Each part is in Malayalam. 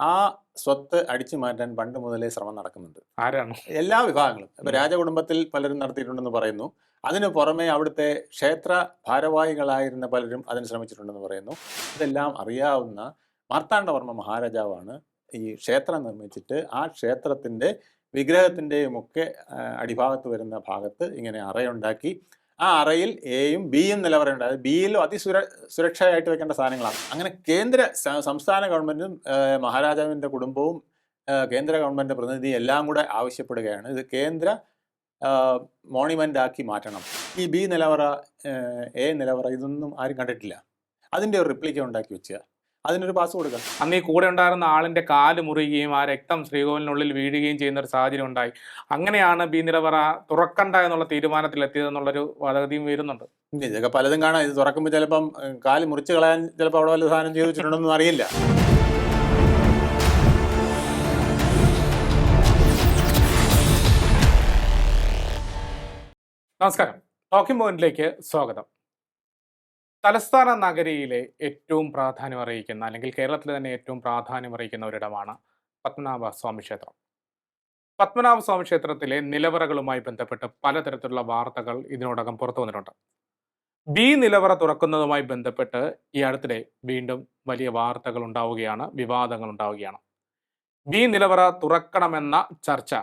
ആ സ്വത്ത് അടിച്ചു മാറ്റാൻ പണ്ട് മുതലേ ശ്രമം നടക്കുന്നുണ്ട്. ആരാണ്? എല്ലാ വിഭാഗങ്ങളും. ഇപ്പൊ രാജകുടുംബത്തിൽ പലരും നടത്തിയിട്ടുണ്ടെന്ന് പറയുന്നു. അതിനു പുറമെ അവിടുത്തെ ക്ഷേത്ര ഭാരവാഹികളായിരുന്ന പലരും അതിന് ശ്രമിച്ചിട്ടുണ്ടെന്ന് പറയുന്നു. ഇതെല്ലാം അറിയാവുന്ന മാർത്താണ്ഡവർമ്മ മഹാരാജാവാണ് ഈ ക്ഷേത്രം നിർമ്മിച്ചിട്ട് ആ ക്ഷേത്രത്തിന്റെ വിഗ്രഹത്തിന്റെയും ഒക്കെ അടിഭാഗത്ത് വരുന്ന ഭാഗത്ത് ഇങ്ങനെ അറയുണ്ടാക്കി ആ അറയിൽ എയും ബിയും നിലവറയുണ്ട്. അത് ബിയിലും അതിസുര സുരക്ഷയായിട്ട് വെക്കേണ്ട സാധനങ്ങളാണ്. അങ്ങനെ കേന്ദ്ര സംസ്ഥാന ഗവൺമെന്റും മഹാരാജാവിന്റെ കുടുംബവും കേന്ദ്ര ഗവൺമെന്റ് പ്രതിനിധി എല്ലാം കൂടെ ആവശ്യപ്പെടുകയാണ്. ഇത് കേന്ദ്ര മോണിമെന്റ് ആക്കി മാറ്റണം. ഈ ബി നിലവറ എ നിലവറ ഇതൊന്നും ആരും കണ്ടിട്ടില്ല. അതിന്റെ ഒരു റിപ്ലിക്ക ഉണ്ടാക്കി വെക്കുക അതിനൊരു പാസ് കൊടുക്കുക അന്ന് ഈ കൂടെ ഉണ്ടായിരുന്ന ആളിന്റെ കാൽ മുറിയുകയും ആ രക്തം ശ്രീകോവിലിനുള്ളിൽ വീഴുകയും ചെയ്യുന്ന ഒരു സാഹചര്യം ഉണ്ടായി. അങ്ങനെയാണ് ബി നിലവറ തുറക്കണ്ട എന്നുള്ള തീരുമാനത്തിൽ എത്തിയതെന്നുള്ളൊരു വാദഗതിയും വരുന്നുണ്ട്. ഇതൊക്കെ പലതും കാണാം. ഇത് തുറക്കുമ്പോൾ ചിലപ്പം കാൽ മുറിച്ച് കളയാൻ ചിലപ്പോൾ അവിടെ വല്ല സാധനം ചെയ്തു അറിയില്ല. നമസ്കാരം. ടോക്കിംഗ് പോയിന്റിലേക്ക് സ്വാഗതം. തലസ്ഥാന നഗരിയിലെ ഏറ്റവും പ്രാധാന്യം അറിയിക്കുന്ന അല്ലെങ്കിൽ കേരളത്തിലെ തന്നെ ഏറ്റവും പ്രാധാന്യം അറിയിക്കുന്ന ഒരിടമാണ് പത്മനാഭ സ്വാമി ക്ഷേത്രം. പത്മനാഭ സ്വാമി ക്ഷേത്രത്തിലെ നിലവറകളുമായി ബന്ധപ്പെട്ട് പലതരത്തിലുള്ള വാർത്തകൾ ഇതിനോടകം പുറത്തു വന്നിട്ടുണ്ട്. ബി നിലവറ തുറക്കുന്നതുമായി ബന്ധപ്പെട്ട് ഈ അടുത്തിടെ വീണ്ടും വലിയ വാർത്തകൾ ഉണ്ടാവുകയാണ് വിവാദങ്ങൾ ഉണ്ടാവുകയാണ്. ബി നിലവറ തുറക്കണമെന്ന ചർച്ച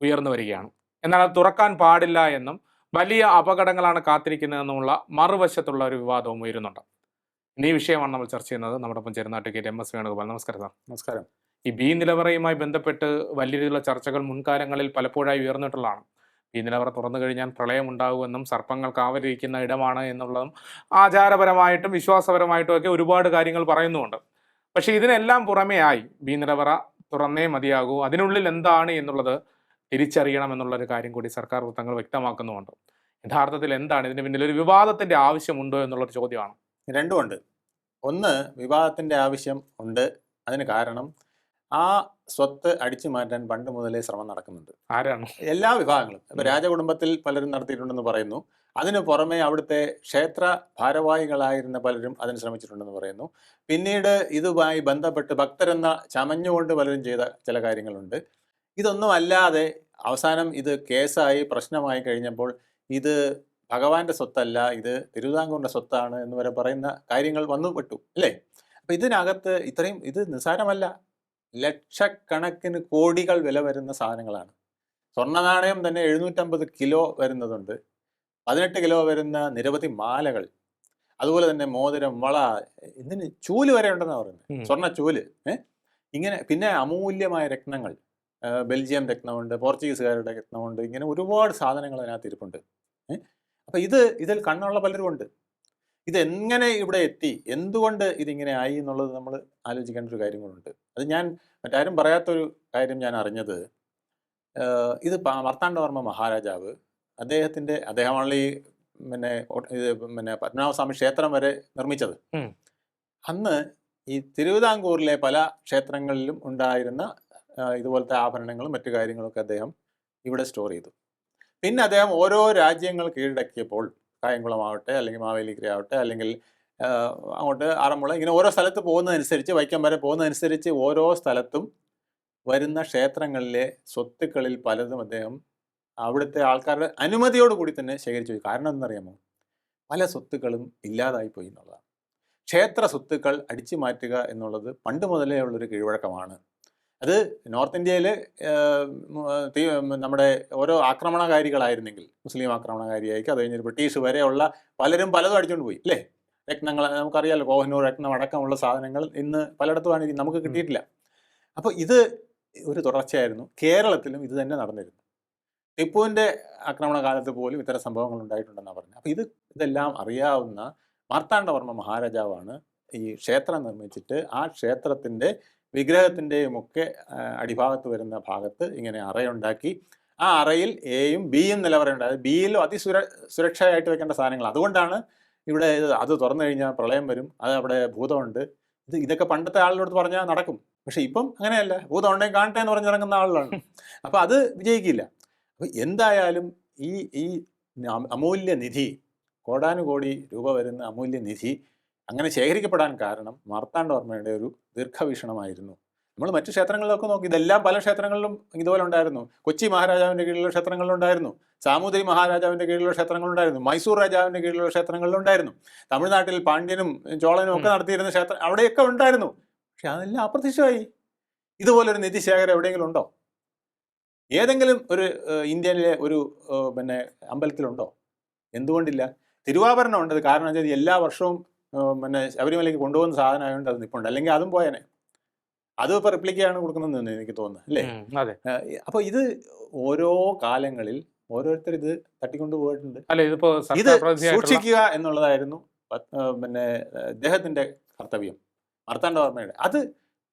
ഉയർന്നു വരികയാണ്. എന്നാൽ അത് തുറക്കാൻ പാടില്ല എന്നും വലിയ അപകടങ്ങളാണ് കാത്തിരിക്കുന്നതെന്നുള്ള മറുവശത്തുള്ള ഒരു വിവാദവും ഉയരുന്നുണ്ട്. ഈ വിഷയമാണ് നമ്മൾ ചർച്ച ചെയ്യുന്നത്. നമ്മുടെ ഒപ്പം ചേരുന്ന അഡ്വക്കേറ്റ് എം എസ് വേണുഗോപാൽ. നമസ്കാരം സാർ. നമസ്കാരം. ഈ ബി നിലവറയുമായി ബന്ധപ്പെട്ട് വലിയ രീതിയിലുള്ള ചർച്ചകൾ മുൻകാലങ്ങളിൽ പലപ്പോഴായി ഉയർന്നിട്ടുള്ളതാണ്. ബി നിലവറ തുറന്നു കഴിഞ്ഞാൽ പ്രളയം ഉണ്ടാകുമെന്നും സർപ്പങ്ങൾ കാവലിരിക്കുന്ന ഇടമാണ് എന്നുള്ളതും ആചാരപരമായിട്ടും വിശ്വാസപരമായിട്ടും ഒക്കെ ഒരുപാട് കാര്യങ്ങൾ പറയുന്നുമുണ്ട്. പക്ഷേ ഇതിനെല്ലാം പുറമേയായി ബി നിലവറ തുറന്നേ മതിയാകൂ. അതിനുള്ളിൽ എന്താണ് എന്നുള്ളത് തിരിച്ചറിയണം എന്നുള്ളൊരു കാര്യം കൂടി സർക്കാർ വൃത്തങ്ങൾ വ്യക്തമാക്കുന്നുമുണ്ട്. യഥാർത്ഥത്തിൽ എന്താണ് ഇതിന് പിന്നിൽ ഒരു വിവാദത്തിന്റെ ആവശ്യമുണ്ടോ എന്നുള്ളൊരു ചോദ്യമാണ്. രണ്ടുമുണ്ട്. ഒന്ന് വിവാദത്തിന്റെ ആവശ്യം ഉണ്ട്. അതിന് കാരണം ആ സ്വത്ത് അടിച്ചു മാറ്റാൻ പണ്ട് മുതലേ ശ്രമം നടക്കുന്നുണ്ട്. ആരാണ്? എല്ലാ വിഭാഗങ്ങളും. ഇപ്പൊ രാജകുടുംബത്തിൽ പലരും നടത്തിയിട്ടുണ്ടെന്ന് പറയുന്നു. അതിനു പുറമെ അവിടുത്തെ ക്ഷേത്ര ഭാരവാഹികളായിരുന്ന പലരും അതിന് ശ്രമിച്ചിട്ടുണ്ടെന്ന് പറയുന്നു. പിന്നീട് ഇതുമായി ബന്ധപ്പെട്ട് ഭക്തരെന്ന ചമഞ്ഞുകൊണ്ട് പലരും ചെയ്ത ചില കാര്യങ്ങളുണ്ട്. ഇതൊന്നും അല്ലാതെ അവസാനം ഇത് കേസായി പ്രശ്നമായി കഴിഞ്ഞപ്പോൾ ഇത് ഭഗവാന്റെ സ്വത്തല്ല ഇത് തിരുവിതാംകൂറിന്റെ സ്വത്താണ് എന്ന് വരെ പറയുന്ന കാര്യങ്ങൾ വന്നു പെട്ടു അല്ലേ? അപ്പൊ ഇതിനകത്ത് ഇത്രയും ഇത് നിസ്സാരമല്ല. ലക്ഷക്കണക്കിന് കോടികൾ വില വരുന്ന സാധനങ്ങളാണ്. സ്വർണ നാണയം തന്നെ എഴുന്നൂറ്റമ്പത് കിലോ വരുന്നതുണ്ട്. പതിനെട്ട് കിലോ വരുന്ന നിരവധി മാലകൾ. അതുപോലെ തന്നെ മോതിരം വള ഇതിന് ചൂൽ വരെ ഉണ്ടെന്നാണ് പറയുന്നത്. സ്വർണ ചൂൽ ഏഹ് ഇങ്ങനെ പിന്നെ അമൂല്യമായ രത്നങ്ങൾ. ബെൽജിയം രത്നമുണ്ട് പോർച്ചുഗീസുകാരുടെ രത്നമുണ്ട് ഇങ്ങനെ ഒരുപാട് സാധനങ്ങൾ അതിനകത്ത് ഇരിപ്പുണ്ട്. ഏ? അപ്പൊ ഇത് ഇതിൽ കണ്ണുള്ള പലരും ഉണ്ട്. ഇതെങ്ങനെ ഇവിടെ എത്തി? എന്തുകൊണ്ട് ഇതിങ്ങനെ ആയി എന്നുള്ളത് നമ്മൾ ആലോചിക്കേണ്ട ഒരു കാര്യങ്ങളുണ്ട്. അത് ഞാൻ മറ്റാരും പറയാത്തൊരു കാര്യം ഞാൻ അറിഞ്ഞത് ഇത് മർത്താണ്ഡവർമ്മ മഹാരാജാവ് അദ്ദേഹത്തിന്റെ അദ്ദേഹമാണല്ലോ ഈ പിന്നെ ഇത് പിന്നെ പത്മനാഭസ്വാമി ക്ഷേത്രം വരെ നിർമ്മിച്ചത്. അന്ന് ഈ തിരുവിതാംകൂറിലെ പല ക്ഷേത്രങ്ങളിലും ഉണ്ടായിരുന്ന ഇതുപോലത്തെ ആഭരണങ്ങളും മറ്റു കാര്യങ്ങളൊക്കെ അദ്ദേഹം ഇവിടെ സ്റ്റോർ ചെയ്തു. പിന്നെ അദ്ദേഹം ഓരോ രാജ്യങ്ങൾ കീഴടക്കിയപ്പോൾ കായംകുളമാവട്ടെ അല്ലെങ്കിൽ മാവേലിക്കര ആവട്ടെ അല്ലെങ്കിൽ അങ്ങോട്ട് ആറന്മുള ഇങ്ങനെ ഓരോ സ്ഥലത്ത് പോകുന്നതനുസരിച്ച് വൈക്കം വരെ പോകുന്നതനുസരിച്ച് ഓരോ സ്ഥലത്തും വരുന്ന ക്ഷേത്രങ്ങളിലെ സ്വത്തുക്കളിൽ പലതും അദ്ദേഹം അവിടുത്തെ ആൾക്കാരുടെ അനുമതിയോട് കൂടി തന്നെ ശേഖരിച്ചു. പോയി കാരണം എന്തെന്നറിയാമോ പല സ്വത്തുക്കളും ഇല്ലാതായി പോയി എന്നുള്ളതാണ്. ക്ഷേത്ര സ്വത്തുക്കൾ അടിച്ചു മാറ്റുക എന്നുള്ളത് പണ്ട് മുതലേ ഉള്ളൊരു കീഴ്വഴക്കമാണ്. അത് നോർത്ത് ഇന്ത്യയിൽ നമ്മുടെ ഓരോ ആക്രമണകാരികളായിരുന്നെങ്കിൽ മുസ്ലിം ആക്രമണകാരിയായിരിക്കും. അത് കഴിഞ്ഞൊരു ബ്രിട്ടീഷ് വരെയുള്ള പലരും പലതും അടിച്ചുകൊണ്ട് പോയി അല്ലേ? രത്നങ്ങൾ നമുക്കറിയാലോ കോഹനൂർ രത്നം അടക്കമുള്ള സാധനങ്ങൾ ഇന്ന് പലയിടത്തുമാണ്. നമുക്ക് കിട്ടിയിട്ടില്ല. അപ്പോൾ ഇത് ഒരു തുടർച്ചയായിരുന്നു. കേരളത്തിലും ഇത് തന്നെ നടന്നിരുന്നു. ടിപ്പുവിന്റെ ആക്രമണ കാലത്ത് പോലും ഇത്തരം സംഭവങ്ങൾ ഉണ്ടായിട്ടുണ്ടെന്നാണ് പറഞ്ഞത്. അപ്പോൾ ഇത് ഇതെല്ലാം അറിയാവുന്ന മാർത്താണ്ഡവർമ്മ മഹാരാജാവാണ് ഈ ക്ഷേത്രം നിർമ്മിച്ചിട്ട് ആ ക്ഷേത്രത്തിന്റെ വിഗ്രഹത്തിന്റെയും ഒക്കെ അടിഭാഗത്ത് വരുന്ന ഭാഗത്ത് ഇങ്ങനെ അറയുണ്ടാക്കി. ആ അറയിൽ എയും ബിയും നിലവറയുണ്ട് അത് ബിയിലും അതിസുര സുരക്ഷയായിട്ട് വെക്കേണ്ട സാധനങ്ങൾ. അതുകൊണ്ടാണ് ഇവിടെ അത് തുറന്നു കഴിഞ്ഞാൽ പ്രളയം വരും. അത് അവിടെ ഭൂതമുണ്ട്. ഇത് ഇതൊക്കെ പണ്ടത്തെ ആളിനോട് പറഞ്ഞാൽ നടക്കും. പക്ഷെ ഇപ്പം അങ്ങനെയല്ല. ഭൂതം ഉണ്ടെങ്കിൽ കാണട്ടെ എന്ന് പറഞ്ഞിറങ്ങുന്ന ആളുകളാണ്. അപ്പോൾ അത് വിജയിക്കില്ല. അപ്പോൾ എന്തായാലും ഈ ഈ അമ- അമൂല്യ നിധി കോടാനുകോടി രൂപ വരുന്ന അമൂല്യ നിധി അങ്ങനെ ശേഖരിക്കപ്പെടാൻ കാരണം മാർത്താണ്ഡവർമ്മയുടെ ഒരു ദീർഘവീക്ഷണമായിരുന്നു. നമ്മൾ മറ്റു ക്ഷേത്രങ്ങളിലൊക്കെ നോക്കി ഇതെല്ലാം പല ക്ഷേത്രങ്ങളിലും ഇതുപോലെ ഉണ്ടായിരുന്നു. കൊച്ചി മഹാരാജാവിന്റെ കീഴിലുള്ള ക്ഷേത്രങ്ങളിലുണ്ടായിരുന്നു സാമൂതിരി മഹാരാജാവിന്റെ കീഴിലുള്ള ക്ഷേത്രങ്ങളുണ്ടായിരുന്നു മൈസൂർ രാജാവിന്റെ കീഴിലുള്ള ക്ഷേത്രങ്ങളിലുണ്ടായിരുന്നു തമിഴ്നാട്ടിൽ പാണ്ഡ്യനും ചോളനും ഒക്കെ നടത്തിയിരുന്ന ക്ഷേത്രം അവിടെയൊക്കെ ഉണ്ടായിരുന്നു. പക്ഷെ അതെല്ലാം അപ്രത്യക്ഷമായി. ഇതുപോലൊരു നിധിശേഖരം എവിടെയെങ്കിലും ഉണ്ടോ? ഏതെങ്കിലും ഒരു ഇന്ത്യയിലെ ഒരു പിന്നെ അമ്പലത്തിലുണ്ടോ? എന്തുകൊണ്ടില്ല. തിരുവാഭരണം ഉണ്ട്. കാരണം വെച്ചാൽ എല്ലാ വർഷവും പിന്നെ ശബരിമലയ്ക്ക് കൊണ്ടുപോകുന്ന സാധനമായതുകൊണ്ട് അത് നിൽപ്പുണ്ട് അല്ലെങ്കിൽ അതും പോയനെ. അതും ഇപ്പോൾ റിപ്ലിക്കയാണ് കൊടുക്കുന്നതെന്ന് എനിക്ക് തോന്നുന്നു അല്ലേ? അപ്പോൾ ഇത് ഓരോ കാലങ്ങളിൽ ഓരോരുത്തർ ഇത് തട്ടിക്കൊണ്ടു പോയിട്ടുണ്ട്. അല്ല ഇതിപ്പോ ഇത് സൂക്ഷിക്കുക എന്നുള്ളതായിരുന്നു പിന്നെ അദ്ദേഹത്തിന്റെ കർത്തവ്യം മാർത്താണ്ഡവർമ്മയുടെ. അത്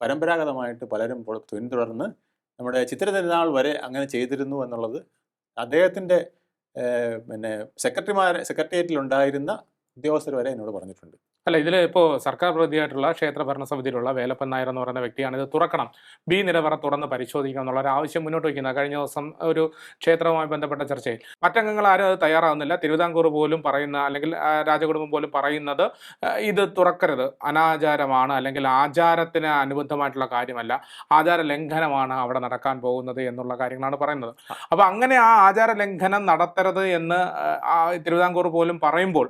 പരമ്പരാഗതമായിട്ട് പലരും പിന്തുടർന്ന് നമ്മുടെ ചിത്ര തിരുനാൾ വരെ അങ്ങനെ ചെയ്തിരുന്നു എന്നുള്ളത് അദ്ദേഹത്തിന്റെ പിന്നെ സെക്രട്ടറിമാരെ സെക്രട്ടേറിയറ്റിൽ ഉണ്ടായിരുന്ന ഉദ്യോഗസ്ഥർ വരെ എന്നോട് പറഞ്ഞിട്ടുണ്ട്. അല്ല ഇതിൽ ഇപ്പോൾ സർക്കാർ പ്രതിയായിട്ടുള്ള ക്ഷേത്ര ഭരണസമിതിയിലുള്ള വേലപ്പൻ നായർ എന്ന് പറയുന്ന വ്യക്തിയാണ് ഇത് തുറക്കണം. ബി നിലവറ തുറന്ന് പരിശോധിക്കണം എന്നുള്ള ഒരു ആവശ്യം മുന്നോട്ട് വയ്ക്കുന്നത്. കഴിഞ്ഞ ദിവസം ഒരു ക്ഷേത്രവുമായി ബന്ധപ്പെട്ട ചർച്ചയിൽ. മറ്റംഗങ്ങൾ ആരും അത് തയ്യാറാവുന്നില്ല. തിരുവിതാംകൂർ പോലും പറയുന്ന അല്ലെങ്കിൽ രാജകുടുംബം പോലും പറയുന്നത് ഇത് തുറക്കരുത്. അനാചാരമാണ് അല്ലെങ്കിൽ ആചാരത്തിന് അനുബന്ധമായിട്ടുള്ള കാര്യമല്ല. ആചാര ലംഘനമാണ് അവിടെ നടക്കാൻ പോകുന്നത് എന്നുള്ള കാര്യങ്ങളാണ് പറയുന്നത്. അപ്പോൾ അങ്ങനെ ആ ആചാര ലംഘനം നടത്തരുത് എന്ന് തിരുവിതാംകൂർ പോലും പറയുമ്പോൾ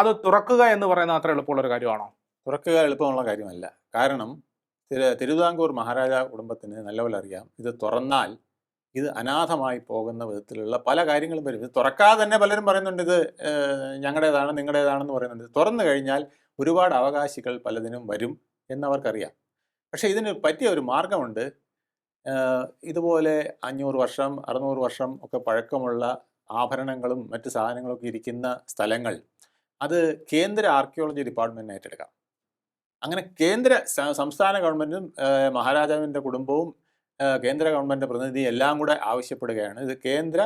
അത് തുറക്കുക എന്ന് പറയുന്നത് അത്ര എളുപ്പമുള്ള ഒരു കാര്യമാണോ? തുറക്കുക എളുപ്പമുള്ള കാര്യമല്ല. കാരണം തിരു തിരുവിതാംകൂർ മഹാരാജ കുടുംബത്തിന് നല്ലപോലെ അറിയാം. ഇത് തുറന്നാൽ ഇത് അനാഥമായി പോകുന്ന വിധത്തിലുള്ള പല കാര്യങ്ങളും വരും. ഇത് തുറക്കാതെ തന്നെ പലരും പറയുന്നുണ്ട് ഇത് ഞങ്ങളുടേതാണ് നിങ്ങളുടേതാണെന്ന് പറയുന്നുണ്ട്. തുറന്നു കഴിഞ്ഞാൽ ഒരുപാട് അവകാശികൾ പലതിനും വരും എന്നവർക്കറിയാം. പക്ഷേ ഇതിന് പറ്റിയ ഒരു മാർഗമുണ്ട്. ഇതുപോലെ അഞ്ഞൂറ് വർഷം അറുന്നൂറ് വർഷം ഒക്കെ പഴക്കമുള്ള ആഭരണങ്ങളും മറ്റ് സാധനങ്ങളൊക്കെ ഇരിക്കുന്ന സ്ഥലങ്ങൾ. അത് കേന്ദ്ര ആർക്കിയോളജി ഡിപ്പാർട്ട്മെന്റിനെ ഏറ്റെടുക്കാം അങ്ങനെ കേന്ദ്ര സംസ്ഥാന ഗവൺമെന്റും മഹാരാജാവിന്റെ കുടുംബവും കേന്ദ്ര ഗവൺമെന്റ് പ്രതിനിധി എല്ലാം കൂടെ ആവശ്യപ്പെടുകയാണ്. ഇത് കേന്ദ്ര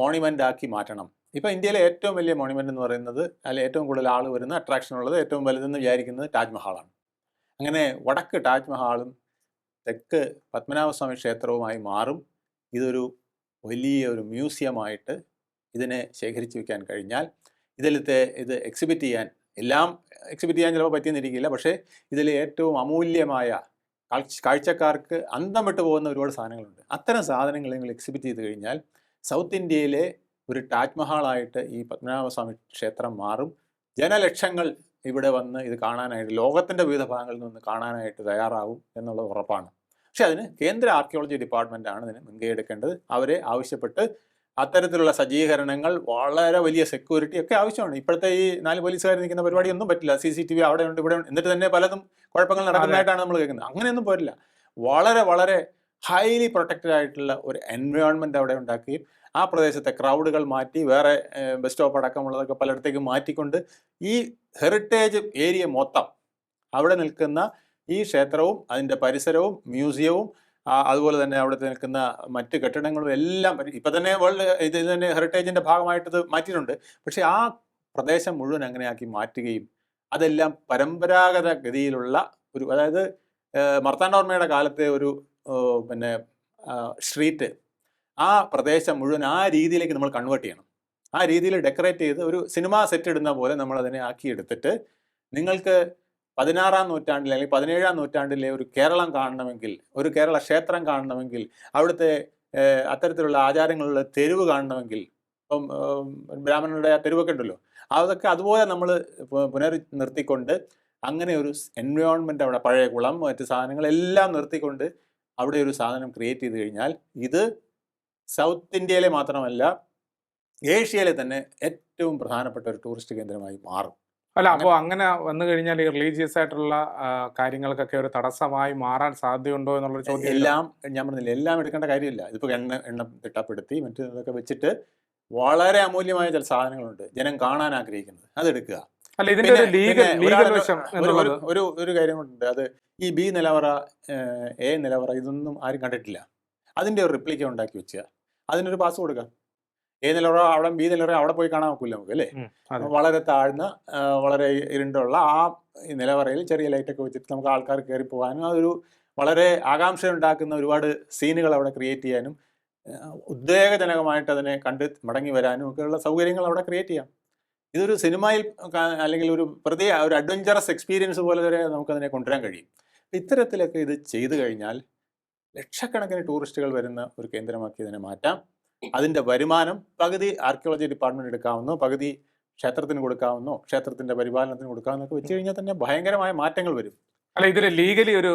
മോണിമെന്റ് ആക്കി മാറ്റണം. ഇപ്പോൾ ഇന്ത്യയിലെ ഏറ്റവും വലിയ മോണിമെന്റ് എന്ന് പറയുന്നത് അതിൽ ഏറ്റവും കൂടുതൽ ആൾ വരുന്ന അട്രാക്ഷൻ ഉള്ളത് ഏറ്റവും വലുതെന്ന് വിചാരിക്കുന്നത് താജ്മഹാളാണ് അങ്ങനെ വടക്ക് താജ്മഹാളും തെക്ക് പത്മനാഭസ്വാമി ക്ഷേത്രവുമായി മാറും. ഇതൊരു വലിയ ഒരു മ്യൂസിയമായിട്ട് ഇതിനെ ശേഖരിച്ചു വയ്ക്കാൻ കഴിഞ്ഞാൽ ഇതിലത്തെ ഇത് എക്സിബിറ്റ് ചെയ്യാൻ. എല്ലാം എക്സിബിറ്റ് ചെയ്യാൻ ചിലപ്പോൾ പറ്റിയെന്നിരിക്കില്ല. പക്ഷേ ഇതിൽ ഏറ്റവും അമൂല്യമായ കാഴ്ചക്കാർക്ക് അന്തം വിട്ടു പോകുന്ന ഒരുപാട് സാധനങ്ങളുണ്ട്. അത്തരം സാധനങ്ങൾ നിങ്ങൾ എക്സിബിറ്റ് ചെയ്ത് കഴിഞ്ഞാൽ സൗത്ത് ഇന്ത്യയിലെ ഒരു താജ്മഹാളായിട്ട് ഈ പത്മനാഭസ്വാമി ക്ഷേത്രം മാറും. ജനലക്ഷങ്ങൾ ഇവിടെ വന്ന് ഇത് കാണാനായിട്ട് ലോകത്തിന്റെ വിവിധ ഭാഗങ്ങളിൽ നിന്ന് കാണാനായിട്ട് തയ്യാറാവും എന്നുള്ളത് ഉറപ്പാണ്. പക്ഷേ അതിന് കേന്ദ്ര ആർക്കിയോളജി ഡിപ്പാർട്ട്മെന്റ് ആണ് ഇതിന് മുൻകൈ എടുക്കേണ്ടത്. അവരെ ആവശ്യപ്പെട്ട് അത്തരത്തിലുള്ള സജ്ജീകരണങ്ങൾ വളരെ വലിയ സെക്യൂരിറ്റി ഒക്കെ ആവശ്യമാണ്. ഇപ്പോഴത്തെ ഈ നാല് പോലീസുകാർ നിൽക്കുന്ന പരിപാടിയൊന്നും പറ്റില്ല. സി സി ടി വി അവിടെ ഉണ്ട് ഇവിടെ ഉണ്ട്. എന്നിട്ട് തന്നെ പലതും കുഴപ്പങ്ങൾ നടക്കുന്നതായിട്ടാണ് നമ്മൾ കേൾക്കുന്നത്. അങ്ങനെയൊന്നും പോരില്ല. വളരെ വളരെ ഹൈലി പ്രൊട്ടക്റ്റഡ് ആയിട്ടുള്ള ഒരു എൻവയോൺമെന്റ് അവിടെ ഉണ്ടാക്കുകയും ആ പ്രദേശത്തെ ക്രൗഡുകൾ മാറ്റി വേറെ ബസ് സ്റ്റോപ്പ് അടക്കമുള്ളതൊക്കെ പലയിടത്തേക്ക് മാറ്റിക്കൊണ്ട് ഈ ഹെറിറ്റേജ് ഏരിയ മൊത്തം അവിടെ നിൽക്കുന്ന ഈ ക്ഷേത്രവും അതിന്റെ പരിസരവും മ്യൂസിയവും അതുപോലെ തന്നെ അവിടെ നിൽക്കുന്ന മറ്റ് കെട്ടിടങ്ങളും എല്ലാം ഇപ്പം തന്നെ വേൾഡ് ഇത് തന്നെ ഹെറിറ്റേജിന്റെ ഭാഗമായിട്ട് ഇത് മാറ്റിയിട്ടുണ്ട്. പക്ഷെ ആ പ്രദേശം മുഴുവൻ അങ്ങനെയാക്കി മാറ്റുകയും അതെല്ലാം പരമ്പരാഗത ഗതിയിലുള്ള ഒരു അതായത് ഏഹ്, കാലത്തെ ഒരു പിന്നെ സ്ട്രീറ്റ് ആ പ്രദേശം മുഴുവൻ ആ രീതിയിലേക്ക് നമ്മൾ കൺവേർട്ട് ചെയ്യണം. ആ രീതിയിൽ ഡെക്കറേറ്റ് ചെയ്ത് ഒരു സിനിമ സെറ്റ് ഇടുന്ന പോലെ നമ്മൾ അതിനെ ആക്കിയെടുത്തിട്ട് നിങ്ങൾക്ക് പതിനാറാം നൂറ്റാണ്ടിലെ അല്ലെങ്കിൽ പതിനേഴാം നൂറ്റാണ്ടിലെ ഒരു കേരളം കാണണമെങ്കിൽ ഒരു കേരള ക്ഷേത്രം കാണണമെങ്കിൽ അവിടുത്തെ അത്തരത്തിലുള്ള ആചാരങ്ങളുള്ള തെരുവ് കാണണമെങ്കിൽ ഇപ്പം ബ്രാഹ്മണരുടെ ആ തെരുവൊക്കെ ഉണ്ടല്ലോ അതൊക്കെ അതുപോലെ നമ്മൾ പുനർ നിർത്തിക്കൊണ്ട് അങ്ങനെ ഒരു എൻവയോൺമെന്റ് അവിടെ പഴയ കുളം മറ്റ് സാധനങ്ങളെല്ലാം നിർത്തിക്കൊണ്ട് അവിടെ ഒരു സാധനം ക്രിയേറ്റ് ചെയ്ത് കഴിഞ്ഞാൽ ഇത് സൗത്ത് ഇന്ത്യയിലെ മാത്രമല്ല ഏഷ്യയിലെ തന്നെ ഏറ്റവും പ്രധാനപ്പെട്ട ഒരു ടൂറിസ്റ്റ് കേന്ദ്രമായി മാറും. അല്ല അപ്പോൾ അങ്ങനെ വന്നു കഴിഞ്ഞാൽ ഈ റിലീജിയസ് ആയിട്ടുള്ള കാര്യങ്ങൾക്കൊക്കെ ഒരു തടസ്സമായി മാറാൻ സാധ്യതയുണ്ടോ എന്നുള്ള ചോദ്യം എല്ലാം ഞാൻ പറഞ്ഞില്ല എല്ലാം എടുക്കേണ്ട കാര്യമില്ല. ഇതിപ്പോൾ എണ്ണ എണ്ണ തിട്ടപ്പെടുത്തി മറ്റു ഇതൊക്കെ വെച്ചിട്ട് വളരെ അമൂല്യമായ ചില സാധനങ്ങളുണ്ട്. ജനം കാണാൻ ആഗ്രഹിക്കുന്നത്. അതെടുക്കുക അല്ല ഇതിന്റെ ഒരു ലീഗൽ ലീഗൽ വശം ഒരു- ഒരു- ഒരു ഒരു കാര്യം കൊണ്ടുണ്ട് അത് ഈ ബി നിലവറ എ നിലവറ ഇതൊന്നും ആരും കണ്ടിട്ടില്ല. അതിന്റെ ഒരു റിപ്ലിക്ക ഉണ്ടാക്കി വെച്ചുക. അതിനൊരു പാസ് കൊടുക്കാം. എ നിലവറ അവിടെ ബി നിലവറ അവിടെ പോയി കാണാൻ നോക്കില്ല നമുക്ക് അല്ലേ? വളരെ താഴ്ന്ന വളരെ ഇരുണ്ടുള്ള ആ നിലവറയിൽ ചെറിയ ലൈറ്റൊക്കെ വെച്ചിട്ട് നമുക്ക് ആൾക്കാർ കയറി പോകാനും അതൊരു വളരെ ആകാംക്ഷ ഉണ്ടാക്കുന്ന ഒരുപാട് സീനുകൾ അവിടെ ക്രിയേറ്റ് ചെയ്യാനും ഉദ്വേഗജനകമായിട്ട് അതിനെ കണ്ട് മടങ്ങി വരാനും ഒക്കെയുള്ള സൗകര്യങ്ങൾ അവിടെ ക്രിയേറ്റ് ചെയ്യാം. ഇതൊരു സിനിമയിൽ അല്ലെങ്കിൽ ഒരു പ്രതി ഒരു അഡ്വഞ്ചറസ് എക്സ്പീരിയൻസ് പോലെ വരെ നമുക്കതിനെ കൊണ്ടുവരാൻ കഴിയും. ഇത്തരത്തിലൊക്കെ ഇത് ചെയ്തു കഴിഞ്ഞാൽ ലക്ഷക്കണക്കിന് ടൂറിസ്റ്റുകൾ വരുന്ന ഒരു കേന്ദ്രമാക്കി ഇതിനെ മാറ്റാം. അതിന്റെ വരുമാനം പകുതി ആർക്കിയോളജി ഡിപ്പാർട്ട്മെന്റ് എടുക്കാവുന്നു പകുതി ക്ഷേത്രത്തിന് കൊടുക്കാവുന്നോ ക്ഷേത്രത്തിന്റെ പരിപാലനത്തിന് കൊടുക്കാവുന്നൊക്കെ വെച്ച് കഴിഞ്ഞാൽ തന്നെ ഭയങ്കരമായ മാറ്റങ്ങൾ വരും. അല്ല ഇതിൽ ലീഗലി ഒരു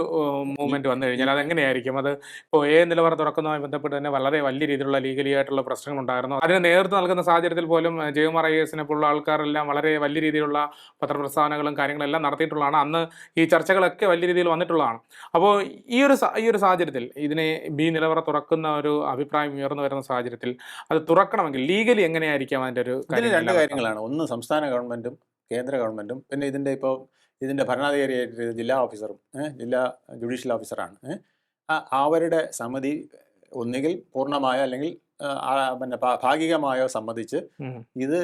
മൂവ്മെന്റ് വന്നു കഴിഞ്ഞാൽ അത് എങ്ങനെയായിരിക്കും അത് ഇപ്പോൾ ഏ നിലവാരം തുറക്കുന്നതുമായി ബന്ധപ്പെട്ട് തന്നെ വളരെ വലിയ രീതിയിലുള്ള ലീഗലി ആയിട്ടുള്ള പ്രശ്നങ്ങൾ ഉണ്ടായിരുന്നു അതിന് നേതൃത്വം നൽകുന്ന സാഹചര്യത്തിൽ പോലും ജയകുമാർ ഐ എസിനെ പോലുള്ള ആൾക്കാരെല്ലാം വളരെ വലിയ രീതിയിലുള്ള പത്രപ്രസ്ഥാനങ്ങളും കാര്യങ്ങളെല്ലാം നടത്തിയിട്ടുള്ളതാണ്. അന്ന് ഈ ചർച്ചകളൊക്കെ വലിയ രീതിയിൽ വന്നിട്ടുള്ളതാണ്. അപ്പോൾ ഈ ഒരു ഈ ഒരു സാഹചര്യത്തിൽ ഇതിനെ ബി നിലവറ തുറക്കുന്ന ഒരു അഭിപ്രായം ഉയർന്നു വരുന്ന സാഹചര്യത്തിൽ അത് തുറക്കണമെങ്കിൽ ലീഗലി എങ്ങനെയായിരിക്കാം അതിന്റെ ഒരു രണ്ട് കാര്യങ്ങളാണ്. ഒന്ന് സംസ്ഥാന ഗവൺമെന്റും കേന്ദ്ര ഗവൺമെന്റും പിന്നെ ഇതിന്റെ ഇപ്പോൾ ഇതിന്റെ ഭരണാധികാരിയായിട്ട് ജില്ലാ ഓഫീസറും ജില്ലാ ജുഡീഷ്യൽ ഓഫീസറാണ് ആ- അവരുടെ സമിതി ഒന്നുകിൽ പൂർണമായോ അല്ലെങ്കിൽ പിന്നെ ഭാഗികമായോ സമ്മതിച്ച് ഇത്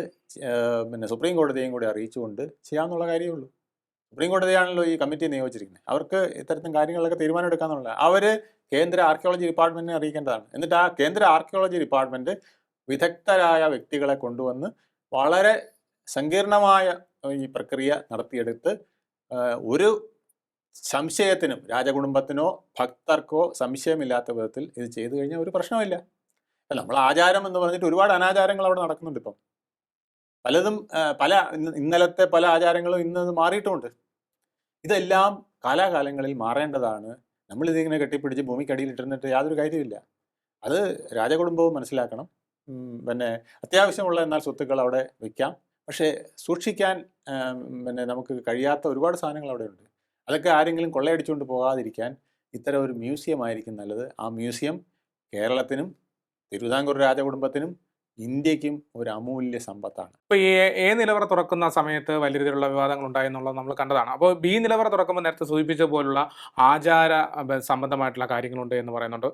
പിന്നെ സുപ്രീം കോടതിയെയും കൂടി അറിയിച്ചുകൊണ്ട് ചെയ്യാമെന്നുള്ള കാര്യമേ ഉള്ളൂ. സുപ്രീം കോടതിയാണല്ലോ ഈ കമ്മിറ്റി നിയോഗിച്ചിരിക്കുന്നത്. അവർക്ക് ഇത്തരത്തിൽ കാര്യങ്ങളൊക്കെ തീരുമാനം എടുക്കാന്നുള്ള അവർ കേന്ദ്ര ആർക്കിയോളജി ഡിപ്പാർട്ട്മെന്റിനെ അറിയിക്കേണ്ടതാണ്. എന്നിട്ട് ആ കേന്ദ്ര ആർക്കിയോളജി ഡിപ്പാർട്ട്മെന്റ് വിദഗ്ധരായ വ്യക്തികളെ കൊണ്ടുവന്ന് വളരെ സങ്കീർണമായ ഈ പ്രക്രിയ നടത്തിയെടുത്ത് ഒരു സംശയത്തിനും രാജകുടുംബത്തിനോ ഭക്തർക്കോ സംശയമില്ലാത്ത വിധത്തിൽ ഇത് ചെയ്തു കഴിഞ്ഞാൽ ഒരു പ്രശ്നമില്ല അല്ല നമ്മൾ ആചാരം എന്ന് പറഞ്ഞിട്ട് ഒരുപാട് അനാചാരങ്ങൾ അവിടെ നടക്കുന്നുണ്ട് ഇപ്പം. പലതും പല ഇന്ന- ഇന്നലത്തെ പല ആചാരങ്ങളും ഇന്ന് മാറിയിട്ടുമുണ്ട് ഇതെല്ലാം കാലാകാലങ്ങളിൽ മാറേണ്ടതാണ്. നമ്മളിതിങ്ങനെ കെട്ടിപ്പിടിച്ച് ഭൂമിക്കടിയിൽ ഇട്ടിരുന്നിട്ട് യാതൊരു കാര്യമില്ല അത് രാജകുടുംബവും മനസ്സിലാക്കണം. പിന്നെ അത്യാവശ്യമുള്ള എന്നാൽ സ്വത്തുക്കൾ അവിടെ വെക്കാം. പക്ഷേ സൂക്ഷിക്കാൻ പിന്നെ നമുക്ക് കഴിയാത്ത ഒരുപാട് സാധനങ്ങൾ അവിടെ ഉണ്ട് അതൊക്കെ ആരെങ്കിലും കൊള്ളയടിച്ചുകൊണ്ട് പോകാതിരിക്കാൻ ഇത്തരം ഒരു മ്യൂസിയം ആയിരിക്കും നല്ലത്. ആ മ്യൂസിയം കേരളത്തിനും തിരുവിതാംകൂർ രാജകുടുംബത്തിനും ഇന്ത്യക്കും ഒരു അമൂല്യ സമ്പത്താണ്. ഇപ്പൊ ഈ എ നിലവറ തുറക്കുന്ന സമയത്ത് വലിയ രീതിയിലുള്ള വിവാദങ്ങൾ ഉണ്ടായി എന്നുള്ളത് നമ്മൾ കണ്ടതാണ്. അപ്പോൾ ബി നിലവറ തുറക്കുമ്പോൾ നേരത്തെ സൂചിപ്പിച്ച പോലുള്ള ആചാര സംബന്ധമായിട്ടുള്ള കാര്യങ്ങളുണ്ട് എന്ന് പറയുന്നുണ്ട്.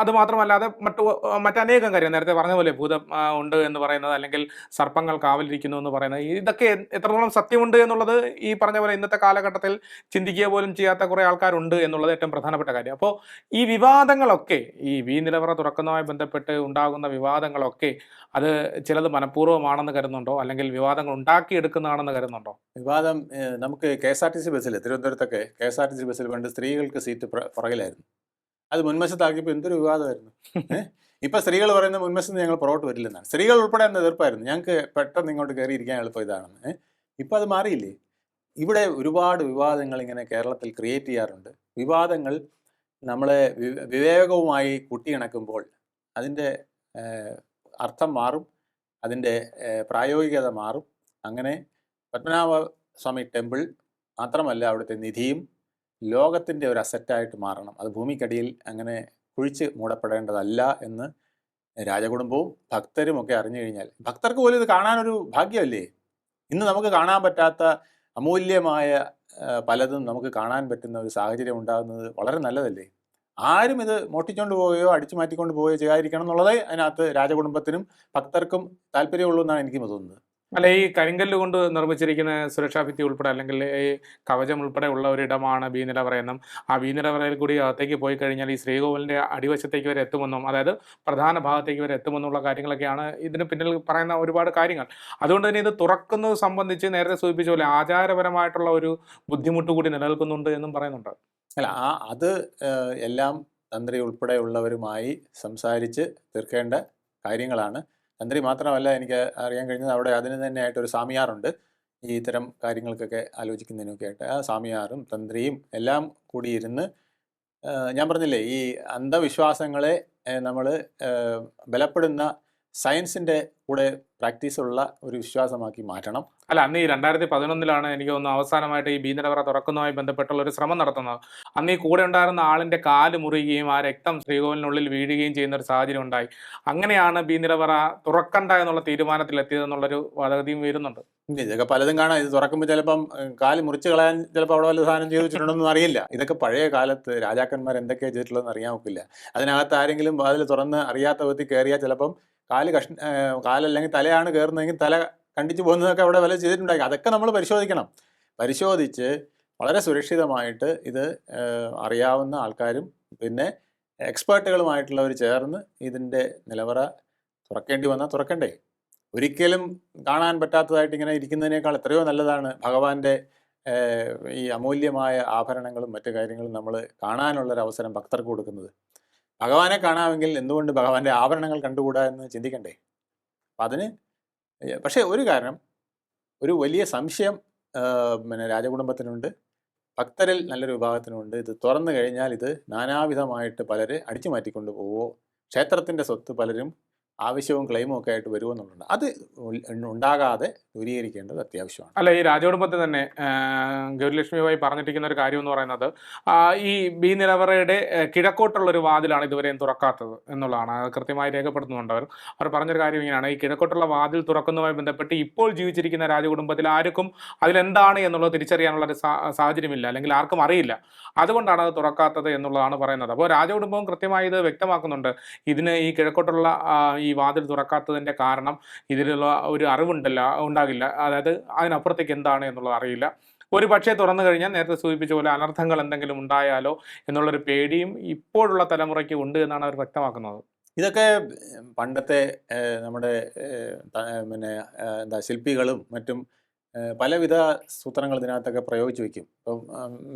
അത് മാത്രമല്ലാതെ മറ്റു മറ്റനേകം കാര്യം നേരത്തെ പറഞ്ഞ പോലെ ഭൂതം ഉണ്ട് എന്ന് പറയുന്നത് അല്ലെങ്കിൽ സർപ്പങ്ങൾ കാവലിരിക്കുന്നു എന്ന് പറയുന്നത്. ഇതൊക്കെ എത്രത്തോളം സത്യമുണ്ട് എന്നുള്ളത് ഈ പറഞ്ഞ പോലെ ഇന്നത്തെ കാലഘട്ടത്തിൽ ചിന്തിക്കുക പോലും ചെയ്യാത്ത കുറേ ആൾക്കാരുണ്ട് എന്നുള്ളത് ഏറ്റവും പ്രധാനപ്പെട്ട കാര്യം. അപ്പോൾ ഈ വിവാദങ്ങളൊക്കെ ഈ ബി നിലവറ തുറക്കുന്നതുമായി ബന്ധപ്പെട്ട് ഉണ്ടാകുന്ന വിവാദങ്ങളൊക്കെ അത് ചിലത് മനഃപൂർവമാണെന്ന് കരുതുന്നുണ്ടോ? അല്ലെങ്കിൽ വിവാദങ്ങൾ ഉണ്ടാക്കിയെടുക്കുന്നതാണെന്ന് കരുതുന്നുണ്ടോ? വിവാദം നമുക്ക് K S R T C ബസ്സിൽ തിരുവനന്തപുരത്തൊക്കെ K S R T C ബസ്സിൽ പണ്ട് സ്ത്രീകൾക്ക് സീറ്റ് പുറകിലായിരുന്നു. അത് മുൻവശത്താക്കിയപ്പോൾ എന്തൊരു വിവാദമായിരുന്നു. ഇപ്പം സ്ത്രീകൾ പറയുന്ന മുൻവശത്ത് ഞങ്ങൾ പുറകോട്ട് വരില്ലെന്നാണ്. സ്ത്രീകൾ ഉൾപ്പെടെ എന്ന എതിർപ്പായിരുന്നു? ഞങ്ങൾക്ക് പെട്ടെന്ന് ഇങ്ങോട്ട് കയറിയിരിക്കാൻ എളുപ്പം ഇതാണെന്ന്. ഇപ്പം അത് മാറിയില്ലേ? ഇവിടെ ഒരുപാട് വിവാദങ്ങൾ ഇങ്ങനെ കേരളത്തിൽ ക്രിയേറ്റ് ചെയ്യാറുണ്ട്. വിവാദങ്ങൾ നമ്മളെ വിവേകവുമായി കൂട്ടിയിണക്കുമ്പോൾ അതിന്റെ അർത്ഥം മാറും അതിന്റെ പ്രായോഗികത മാറും. അങ്ങനെ പത്മനാഭ സ്വാമി ടെമ്പിൾ മാത്രമല്ല അവിടുത്തെ നിധിയും ലോകത്തിന്റെ ഒരു അസറ്റായിട്ട് മാറണം. അത് ഭൂമിക്കടിയിൽ അങ്ങനെ കുഴിച്ച് മൂടപ്പെടേണ്ടതല്ല എന്ന് രാജകുടുംബവും ഭക്തരും ഒക്കെ അറിഞ്ഞു കഴിഞ്ഞാൽ ഭക്തർക്ക് പോലും ഇത് കാണാനൊരു ഭാഗ്യമല്ലേ? ഇന്ന് നമുക്ക് കാണാൻ പറ്റാത്ത അമൂല്യമായ പലതും നമുക്ക് കാണാൻ പറ്റുന്ന ഒരു സാഹചര്യം ഉണ്ടാകുന്നത് വളരെ നല്ലതല്ലേ? ആരും ഇത് മോട്ടിച്ചുകൊണ്ട് പോവുകയോ അടിച്ചു മാറ്റിക്കൊണ്ട് പോവുകയോ ചെയ്യാതിരിക്കണം എന്നുള്ളതേ അതിനകത്ത് രാജകുടുംബത്തിനും ഭക്തർക്കും താല്പര്യമുള്ളൂ എന്നാണ് എനിക്ക് തോന്നുന്നത്. അല്ല ഈ കരിങ്കല്ല് കൊണ്ട് നിർമ്മിച്ചിരിക്കുന്ന സുരക്ഷാ ഭിത്തി ഉൾപ്പെടെ അല്ലെങ്കിൽ ഈ കവചം ഉൾപ്പെടെ ഉള്ള ഒരിടമാണ് ഇടമാണ് നിലവറ എന്നും ആ ബീനിലവറയിൽ കൂടി അകത്തേക്ക് പോയി കഴിഞ്ഞാൽ ഈ ശ്രീകോവിലിന്റെ അടിവശത്തേക്ക് വരെ എത്തുമെന്നും അതായത് പ്രധാന ഭാഗത്തേക്ക് വരെ എത്തുമെന്നുള്ള കാര്യങ്ങളൊക്കെയാണ് ഇതിന് പിന്നിൽ പറയുന്ന ഒരുപാട് കാര്യങ്ങൾ. അതുകൊണ്ട് തന്നെ ഇത് തുറക്കുന്നത് സംബന്ധിച്ച് നേരത്തെ സൂചിപ്പിച്ച പോലെ ആചാരപരമായിട്ടുള്ള ഒരു ബുദ്ധിമുട്ട് കൂടി നിലനിൽക്കുന്നുണ്ട് എന്നും പറയുന്നുണ്ട്. അല്ല ആ അത് എല്ലാം തന്ത്രി ഉൾപ്പെടെയുള്ളവരുമായി സംസാരിച്ച് തീർക്കേണ്ട കാര്യങ്ങളാണ്. തന്ത്രി മാത്രമല്ല എനിക്ക് അറിയാൻ കഴിഞ്ഞത് അവിടെ അതിന് തന്നെയായിട്ട് ഒരു സാമിയാറുണ്ട് ഈ ഇത്തരം കാര്യങ്ങൾക്കൊക്കെ ആലോചിക്കുന്നതിനൊക്കെ ആയിട്ട് ആ സാമിയാറും തന്ത്രിയും എല്ലാം കൂടിയിരുന്ന് ഞാൻ പറഞ്ഞില്ലേ ഈ അന്ധവിശ്വാസങ്ങളെ നമ്മൾ ബലപ്പെടുന്ന സയൻസിന്റെ കൂടെ പ്രാക്ടീസുള്ള ഒരു വിശ്വാസമാക്കി മാറ്റണം. അല്ല അന്ന് ഈ രണ്ടായിരത്തി പതിനൊന്നിലാണ് എനിക്ക് ഒന്ന് അവസാനമായിട്ട് ഈ ബീനിലവറ തുറക്കുന്നതുമായി ബന്ധപ്പെട്ടുള്ള ഒരു ശ്രമം നടത്തുന്നത്. അന്ന് ഈ കൂടെ ഉണ്ടായിരുന്ന ആളിന്റെ കാൽ മുറിയുകയും ആ രക്തം ശ്രീകോവിലിനുള്ളിൽ വീഴുകയും ചെയ്യുന്ന ഒരു സാഹചര്യം ഉണ്ടായി. അങ്ങനെയാണ് ബീനിലവറ തുറക്കണ്ട എന്നുള്ള തീരുമാനത്തിൽ എത്തിയതെന്നുള്ളൊരു വാദഗതിയും വരുന്നുണ്ട്. ഇതൊക്കെ പലതും കാണാം. ഇത് തുറക്കുമ്പോൾ ചിലപ്പം കാൽ മുറിച്ച് കളയാൻ ചിലപ്പോൾ അവിടെ വല്ല സാധനം ചെയ്ത് അറിയില്ല. ഇതൊക്കെ പഴയ കാലത്ത് രാജാക്കന്മാർ എന്തൊക്കെയാണ് ചെയ്തിട്ടുള്ളതെന്ന് അറിയാൻ ഒക്കില്ല. അതിനകത്ത് ആരെങ്കിലും വാതിൽ തുറന്ന് അറിയാത്ത വിധത്തിൽ കയറിയാൽ ചിലപ്പം കാൽ കഷ് കാലല്ലെങ്കിൽ തലയാണ് കയറുന്നതെങ്കിൽ തല കണ്ടിച്ചു പോകുന്നതൊക്കെ അവിടെ വല്ല ചെയ്തിട്ടുണ്ടായി. അതൊക്കെ നമ്മൾ പരിശോധിക്കണം. പരിശോധിച്ച് വളരെ സുരക്ഷിതമായിട്ട് ഇത് അറിയാവുന്ന ആൾക്കാരും പിന്നെ എക്സ്പേർട്ടുകളുമായിട്ടുള്ളവർ ചേർന്ന് ഇതിന്റെ നിലവറ തുറക്കേണ്ടി വന്നാൽ തുറക്കണ്ടേ? ഒരിക്കലും കാണാൻ പറ്റാത്തതായിട്ട് ഇങ്ങനെ ഇരിക്കുന്നതിനേക്കാൾ എത്രയോ നല്ലതാണ് ഭഗവാന്റെ ഈ അമൂല്യമായ ആഭരണങ്ങളും മറ്റു കാര്യങ്ങളും നമ്മൾ കാണാനുള്ളൊരവസരം ഭക്തർക്ക് കൊടുക്കുന്നത്. ഭഗവാനെ കാണാമെങ്കിൽ എന്തുകൊണ്ട് ഭഗവാന്റെ ആഭരണങ്ങൾ കണ്ടുകൂടാ എന്ന് ചിന്തിക്കണ്ടേ? അപ്പം അതിന് പക്ഷേ ഒരു കാരണം ഒരു വലിയ സംശയം പിന്നെ രാജകുടുംബത്തിനുണ്ട് ഭക്തരിൽ നല്ലൊരു വിഭാഗത്തിനുണ്ട്. ഇത് തുറന്നു കഴിഞ്ഞാൽ ഇത് നാനാവിധമായിട്ട് പലരെ അടിച്ചു മാറ്റിക്കൊണ്ട് പോവോ. ക്ഷേത്രത്തിന്റെ സ്വത്ത് പലരും ആവശ്യവും ക്ലെയിമും ഒക്കെ ആയിട്ട് വരുമെന്നുണ്ട് അത് ഉണ്ടാകാതെ ദൂരീകരിക്കേണ്ടത് അത്യാവശ്യമാണ്. അല്ല ഈ രാജകുടുംബത്തിൽ തന്നെ ഗൗരിലക്ഷ്മിയുമായി പറഞ്ഞിരിക്കുന്ന ഒരു കാര്യം എന്ന് പറയുന്നത് ഈ ബി നിലവറയുടെ ആ, കിഴക്കോട്ടുള്ള ഒരു വാതിലാണ് ഇതുവരെയും തുറക്കാത്തത് എന്നുള്ളതാണ്. അത് കൃത്യമായി രേഖപ്പെടുത്തുന്നുണ്ട് അവർ. അവർ പറഞ്ഞൊരു കാര്യം ഇങ്ങനെയാണ്. ഈ കിഴക്കോട്ടുള്ള വാതിൽ തുറക്കുന്നതുമായി ബന്ധപ്പെട്ട് ഇപ്പോൾ ജീവിച്ചിരിക്കുന്ന രാജകുടുംബത്തിൽ ആർക്കും അതിലെന്താണ് എന്നുള്ളത് തിരിച്ചറിയാനുള്ള ഒരു സാഹചര്യമില്ല. അല്ലെങ്കിൽ ആർക്കും അറിയില്ല. അതുകൊണ്ടാണ് അത് തുറക്കാത്തത് എന്നുള്ളതാണ് പറയുന്നത്. അപ്പോൾ രാജകുടുംബവും കൃത്യമായി ഇത് വ്യക്തമാക്കുന്നുണ്ട്. ഇതിന് ഈ കിഴക്കോട്ടുള്ള ഈ വാതിൽ തുറക്കാത്തതിന്റെ കാരണം ഇതിലുള്ള ഒരു അറിവുണ്ടല്ല ഉണ്ടാകില്ല. അതായത് അതിനപ്പുറത്തേക്ക് എന്താണ് എന്നുള്ളത് അറിയില്ല. ഒരു പക്ഷേ തുറന്നു കഴിഞ്ഞാൽ നേരത്തെ സൂചിപ്പിച്ച പോലെ അനർത്ഥങ്ങൾ എന്തെങ്കിലും ഉണ്ടായാലോ എന്നുള്ളൊരു പേടിയും ഇപ്പോഴുള്ള തലമുറയ്ക്ക് ഉണ്ട് എന്നാണ് അവർ വ്യക്തമാക്കുന്നത്. ഇതൊക്കെ പണ്ടത്തെ നമ്മുടെ പിന്നെ എന്താ ശില്പികളും മറ്റും പലവിധ സൂത്രങ്ങൾ ഇതിനകത്തൊക്കെ പ്രയോഗിച്ചു വെക്കും. ഇപ്പം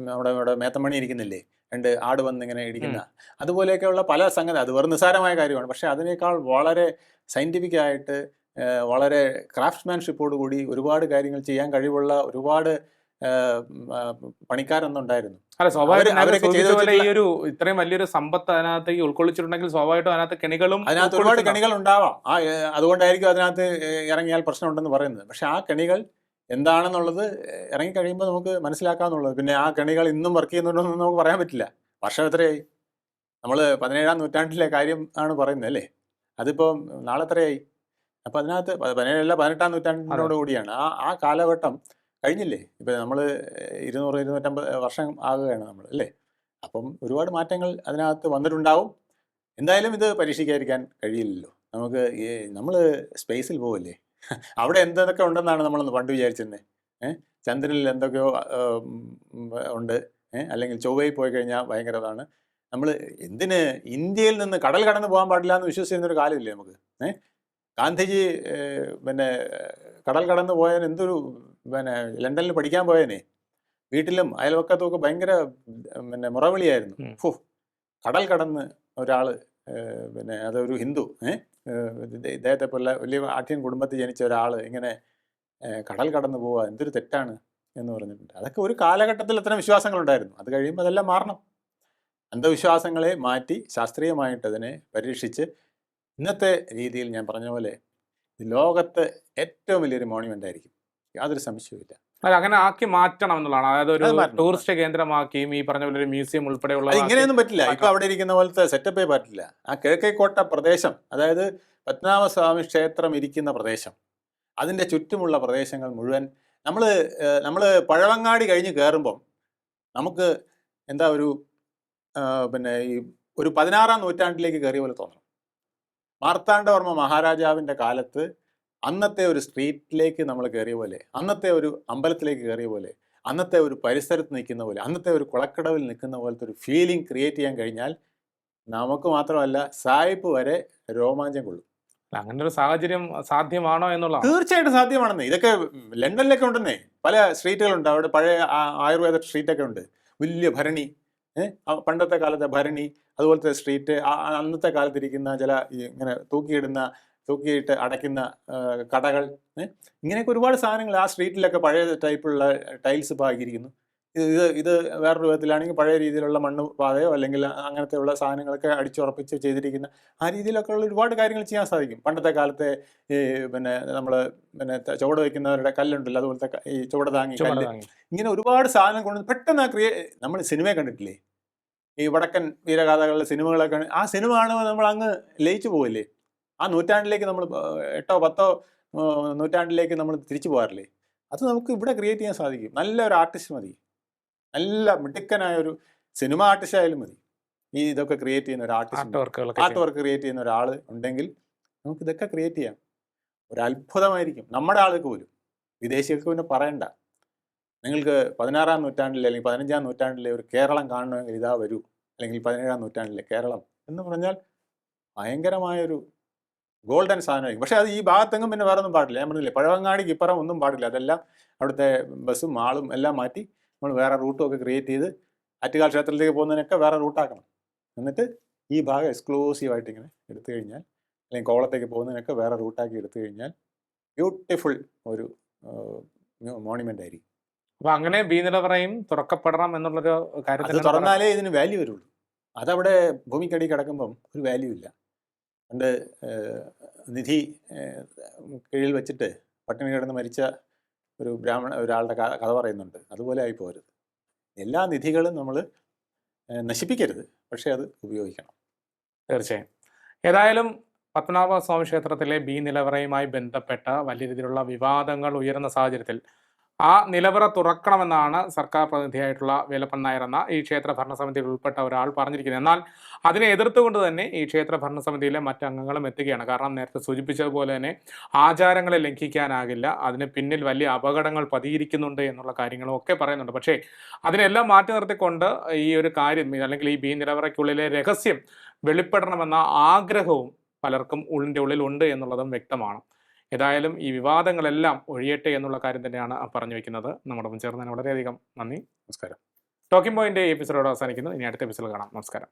നമ്മുടെ ഇവിടെ മേത്തമണി ഇരിക്കുന്നില്ലേ? രണ്ട് ആട് വന്നിങ്ങനെ ഇടിക്കുന്ന. അതുപോലെയൊക്കെയുള്ള പല സംഗതി അത് വെറും നിസ്സാരമായ കാര്യമാണ്. പക്ഷേ അതിനേക്കാൾ വളരെ സയന്റിഫിക് ആയിട്ട് വളരെ ക്രാഫ്റ്റ്സ്മാൻഷിപ്പോട് കൂടി ഒരുപാട് കാര്യങ്ങൾ ചെയ്യാൻ കഴിവുള്ള ഒരുപാട് പണിക്കാരൊന്നുണ്ടായിരുന്നു അല്ല സ്വാഭാവികം ഈ ഒരു ഇത്രയും വലിയൊരു സമ്പത്ത് അതിനകത്തേക്ക് ഉൾക്കൊള്ളിച്ചിട്ടുണ്ടെങ്കിൽ സ്വാഭാവികമായിട്ടും അതിനകത്ത് കെണികളും അതിനകത്ത് ഒരുപാട് കെണികൾ ഉണ്ടാവാം ആ അതുകൊണ്ടായിരിക്കും അതിനകത്ത് ഇറങ്ങിയാൽ പ്രശ്നമുണ്ടെന്ന് പറയുന്നത്. പക്ഷെ ആ കെണികൾ എന്താണെന്നുള്ളത് ഇറങ്ങി കഴിയുമ്പോൾ നമുക്ക് മനസ്സിലാക്കാന്നുള്ളത്. പിന്നെ ആ കണികൾ ഇന്നും വർക്ക് ചെയ്യുന്നുണ്ടോന്ന് നമുക്ക് പറയാൻ പറ്റില്ല. വർഷം എത്രയായി? നമ്മൾ പതിനേഴാം നൂറ്റാണ്ടിലെ കാര്യം ആണ് പറയുന്നത് അല്ലേ? അതിപ്പോൾ നാളെ എത്രയായി? അപ്പം അതിനകത്ത് പതിനേഴല്ല പതിനെട്ടാം നൂറ്റാണ്ടിനോട് കൂടിയാണ്. ആ ആ കാലഘട്ടം കഴിഞ്ഞില്ലേ? ഇപ്പം നമ്മൾ ഇരുന്നൂറ് ഇരുന്നൂറ്റമ്പത് വർഷം ആകുകയാണ് നമ്മൾ അല്ലേ? അപ്പം ഒരുപാട് മാറ്റങ്ങൾ അതിനകത്ത് വന്നിട്ടുണ്ടാവും. എന്തായാലും ഇത് പരീക്ഷിക്കാതിരിക്കാൻ കഴിയില്ലല്ലോ. നമുക്ക് നമ്മൾ സ്പേസിൽ പോവല്ലേ? അവിടെ എന്തൊക്കെ ഉണ്ടെന്നാണ് നമ്മളൊന്ന് പണ്ട് വിചാരിച്ചിരുന്നത് ഏഹ് ചന്ദ്രനിൽ എന്തൊക്കെയോ ഉണ്ട്. അല്ലെങ്കിൽ ചൊവ്വയിൽ പോയി കഴിഞ്ഞാൽ ഭയങ്കരതാണ്. നമ്മൾ എന്തിന് ഇന്ത്യയിൽ നിന്ന് കടൽ കടന്ന് പോകാൻ പാടില്ല എന്ന് വിശ്വസിക്കുന്നൊരു ഒരു കാലമില്ലേ നമുക്ക്? ഏഹ് ഗാന്ധിജി പിന്നെ കടൽ കടന്ന് പോയാൽ എന്തൊരു പിന്നെ ലണ്ടനിൽ പഠിക്കാൻ പോയനെ വീട്ടിലും അയൽവക്കത്തും ഒക്കെ ഭയങ്കര പിന്നെ മുറവിളിയായിരുന്നു. ഫു. കടൽ കടന്ന് ഒരാൾ പിന്നെ അതൊരു ഹിന്ദു. ഏഹ് ഇദ്ദേഹത്തെ പോലെ വലിയ ആഠ്യൻ കുടുംബത്തിൽ ജനിച്ച ഒരാൾ ഇങ്ങനെ കടൽ കടന്നു പോവുക എന്തൊരു തെറ്റാണ് എന്ന് പറഞ്ഞിട്ടുണ്ട്. അതൊക്കെ ഒരു കാലഘട്ടത്തിൽ അത്തരം വിശ്വാസങ്ങളുണ്ടായിരുന്നു. അത് കഴിയുമ്പോൾ അതെല്ലാം മാറണം. അന്ധവിശ്വാസങ്ങളെ മാറ്റി ശാസ്ത്രീയമായിട്ട് അതിനെ പരീക്ഷിച്ച് ഇന്നത്തെ രീതിയിൽ ഞാൻ പറഞ്ഞ പോലെ ലോകത്ത് ഏറ്റവും വലിയൊരു മോണുമെന്റ് ആയിരിക്കും യാതൊരു സംശയവുമില്ല. അല്ല അങ്ങനെ ആക്കി മാറ്റണം എന്നുള്ളതാണ്. അതായത് ഒരു ടൂറിസ്റ്റ് കേന്ദ്രമാക്കിയും ഈ പറഞ്ഞ പോലെ ഒരു മ്യൂസിയം ഉൾപ്പെടെയുള്ള ഇങ്ങനെയൊന്നും പറ്റില്ല. ഇപ്പൊ അവിടെ ഇരിക്കുന്ന പോലത്തെ സെറ്റപ്പേ പറ്റില്ല. ആ കിഴക്കേക്കോട്ട പ്രദേശം അതായത് പത്മനാഭസ്വാമി ക്ഷേത്രം ഇരിക്കുന്ന പ്രദേശം അതിന്റെ ചുറ്റുമുള്ള പ്രദേശങ്ങൾ മുഴുവൻ നമ്മൾ നമ്മൾ പഴവങ്ങാടി കഴിഞ്ഞ് കയറുമ്പം നമുക്ക് എന്താ ഒരു പിന്നെ ഈ ഒരു പതിനാറാം നൂറ്റാണ്ടിലേക്ക് കയറിയ പോലെ തോന്നണം മാർത്താണ്ഡവർമ്മ മഹാരാജാവിന്റെ കാലത്ത് അന്നത്തെ ഒരു സ്ട്രീറ്റിലേക്ക് നമ്മൾ കയറിയ പോലെ അന്നത്തെ ഒരു അമ്പലത്തിലേക്ക് കയറിയ പോലെ അന്നത്തെ ഒരു പരിസരത്ത് നിൽക്കുന്ന പോലെ അന്നത്തെ ഒരു കുളക്കടവിൽ നിൽക്കുന്ന പോലത്തെ ഒരു ഫീലിംഗ് ക്രിയേറ്റ് ചെയ്യാൻ കഴിഞ്ഞാൽ നമുക്ക് മാത്രമല്ല സായിപ്പ് വരെ രോമാഞ്ചം കൊള്ളും. അങ്ങനെ ഒരു സാഹചര്യം സാധ്യമാണോ എന്നുള്ള തീർച്ചയായിട്ടും സാധ്യമാണെന്നേ. ഇതൊക്കെ ലണ്ടനിലൊക്കെ ഉണ്ടെന്നേ. പല സ്ട്രീറ്റുകളുണ്ട്. അവിടെ പഴയ ആയുർവേദ സ്ട്രീറ്റൊക്കെ ഉണ്ട്. വലിയ ഭരണി പണ്ടത്തെ കാലത്തെ ഭരണി അതുപോലത്തെ സ്ട്രീറ്റ് അന്നത്തെ കാലത്തിരിക്കുന്ന ചില ഇങ്ങനെ തൂക്കിയിടുന്ന തൂക്കിയിട്ട് അടയ്ക്കുന്ന കടകൾ ഇങ്ങനെയൊക്കെ ഒരുപാട് സാധനങ്ങൾ ആ സ്ട്രീറ്റിലൊക്കെ പഴയ ടൈപ്പുള്ള ടൈൽസ് പാകിയിരിക്കുന്നു. ഇത് ഇത് വേറൊരു വിധത്തിലാണെങ്കിൽ പഴയ രീതിയിലുള്ള മണ്ണ് പാതയോ അല്ലെങ്കിൽ അങ്ങനത്തെ ഉള്ള സാധനങ്ങളൊക്കെ അടിച്ചുറപ്പിച്ച് ചെയ്തിരിക്കുന്ന ആ രീതിയിലൊക്കെ ഉള്ള ഒരുപാട് കാര്യങ്ങൾ ചെയ്യാൻ സാധിക്കും. പണ്ടത്തെ കാലത്തെ ഈ പിന്നെ നമ്മൾ പിന്നെ ചുവട് വയ്ക്കുന്നവരുടെ കല്ലുണ്ടല്ലോ അതുപോലത്തെ ഈ ചുവട് താങ്ങി കല്ല്. ഇങ്ങനെ ഒരുപാട് സാധനം കൊണ്ട് പെട്ടെന്ന് ആ ക്രിയേ നമ്മൾ സിനിമ കണ്ടിട്ടില്ലേ? ഈ വടക്കൻ വീരഗാഥകളിലെ സിനിമകളൊക്കെ ആ സിനിമ കാണുമ്പോൾ നമ്മൾ അങ്ങ് ലയിച്ചു പോവില്ലേ? ആ നൂറ്റാണ്ടിലേക്ക് നമ്മൾ എട്ടോ പത്തോ നൂറ്റാണ്ടിലേക്ക് നമ്മൾ തിരിച്ചു പോകാറില്ലേ? അത് നമുക്ക് ഇവിടെ ക്രിയേറ്റ് ചെയ്യാൻ സാധിക്കും. നല്ലൊരു ആർട്ടിസ്റ്റ് മതി. നല്ല മിടുക്കനായ ഒരു സിനിമ ആർട്ടിസ്റ്റ് ആയാലും മതി. ഈ ഇതൊക്കെ ക്രിയേറ്റ് ചെയ്യുന്ന ഒരു ആർട്ടിസ്റ്റ് ആർട്ട് വർക്ക് ക്രിയേറ്റ് ചെയ്യുന്ന ഒരാൾ ഉണ്ടെങ്കിൽ നമുക്ക് ഇതൊക്കെ ക്രിയേറ്റ് ചെയ്യാം. ഒരു അത്ഭുതമായിരിക്കും. നമ്മുടെ ആൾക്ക് പോലും. വിദേശികൾക്ക് പിന്നെ പറയണ്ട. നിങ്ങൾക്ക് പതിനാറാം നൂറ്റാണ്ടിലെ അല്ലെങ്കിൽ പതിനഞ്ചാം നൂറ്റാണ്ടിലെ ഒരു കേരളം കാണണമെങ്കിൽ ഇതാ വരൂ. അല്ലെങ്കിൽ പതിനേഴാം നൂറ്റാണ്ടിലെ കേരളം എന്ന് പറഞ്ഞാൽ ഭയങ്കരമായൊരു ഗോൾഡൻ സാധനമായിരിക്കും. പക്ഷേ അത് ഈ ഭാഗത്തെങ്ങും പിന്നെ വേറെ ഒന്നും പാടില്ല. ഞാൻ പറഞ്ഞില്ലേ പഴവങ്ങാടിക്ക് ഇപ്പുറം ഒന്നും പാടില്ല. അതെല്ലാം അവിടുത്തെ ബസ്സും ആളും എല്ലാം മാറ്റി നമ്മൾ വേറെ റൂട്ടും ഒക്കെ ക്രിയേറ്റ് ചെയ്ത് ആറ്റുകാൽ ക്ഷേത്രത്തിലേക്ക് പോകുന്നതിനൊക്കെ വേറെ റൂട്ടാക്കണം. എന്നിട്ട് ഈ ഭാഗം എക്സ്ക്ലൂസീവായിട്ട് ഇങ്ങനെ എടുത്തു കഴിഞ്ഞാൽ അല്ലെങ്കിൽ കോളത്തേക്ക് പോകുന്നതിനൊക്കെ വേറെ റൂട്ടാക്കി എടുത്തു കഴിഞ്ഞാൽ ബ്യൂട്ടിഫുൾ ഒരു മോണിമെന്റ് ആയിരിക്കും. അപ്പൊ അങ്ങനെ ഭീനിലവറയും തുറക്കപ്പെടണം എന്നുള്ളൊരു കാര്യത്തിൽ തുറന്നാലേ ഇതിന് വാല്യൂ വരുള്ളൂ. അതവിടെ ഭൂമിക്കടി കിടക്കുമ്പം ഒരു വാല്യൂ ഇല്ല. പണ്ട് നിധി കീഴിൽ വെച്ചിട്ട് പട്ടിണി കിടന്ന് മരിച്ച ഒരു ബ്രാഹ്മണ ഒരാളുടെ കഥ പറയുന്നുണ്ട്. അതുപോലെ ആയി പോരുത്. എല്ലാ നിധികളും നമ്മൾ നശിപ്പിക്കരുത്. പക്ഷേ അത് ഉപയോഗിക്കണം. തീർച്ചയായും. ഏതായാലും പത്മനാഭ സ്വാമി ക്ഷേത്രത്തിലെ ബി നിലവറയുമായി ബന്ധപ്പെട്ട വലിയ രീതിയിലുള്ള വിവാദങ്ങൾ ഉയരുന്ന സാഹചര്യത്തിൽ ആ നിലവറ തുറക്കണമെന്നാണ് സർക്കാർ പ്രതിനിധിയായിട്ടുള്ള വേലപ്പൻ നായർ എന്ന ഈ ക്ഷേത്ര ഭരണസമിതിയിൽ ഉൾപ്പെട്ട ഒരാൾ പറഞ്ഞിരിക്കുന്നത്. എന്നാൽ അതിനെ എതിർത്തുകൊണ്ട് തന്നെ ഈ ക്ഷേത്ര ഭരണസമിതിയിലെ മറ്റു അംഗങ്ങളും എത്തുകയാണ്. കാരണം നേരത്തെ സൂചിപ്പിച്ചതുപോലെ തന്നെ ആചാരങ്ങളെ ലംഘിക്കാനാകില്ല. അതിന് പിന്നിൽ വലിയ അപകടങ്ങൾ പതിയിരിക്കുന്നുണ്ട് എന്നുള്ള കാര്യങ്ങളും ഒക്കെ പറയുന്നുണ്ട്. പക്ഷേ അതിനെല്ലാം മാറ്റി നിർത്തിക്കൊണ്ട് ഈ ഒരു കാര്യം അല്ലെങ്കിൽ ഈ ബി നിലവറയ്ക്കുള്ളിലെ രഹസ്യം വെളിപ്പെടണമെന്ന ആഗ്രഹവും പലർക്കും ഉള്ളിന്റെ ഉള്ളിലുണ്ട് എന്നുള്ളതും വ്യക്തമാണ്. ഏതായാലും ഈ വിവാദങ്ങളെല്ലാം ഒഴിയട്ടെ എന്നുള്ള കാര്യം തന്നെയാണ് പറഞ്ഞു വയ്ക്കുന്നത് നമ്മുടെ ചേർന്നതിന് വളരെയധികം നന്ദി. നമസ്കാരം. ടോക്കിംഗ് പോയിന്റ് എപ്പിസോഡ് അവസാനിക്കുന്നു. ഇനി അടുത്ത എപ്പിസോഡ് കാണാം. നമസ്കാരം.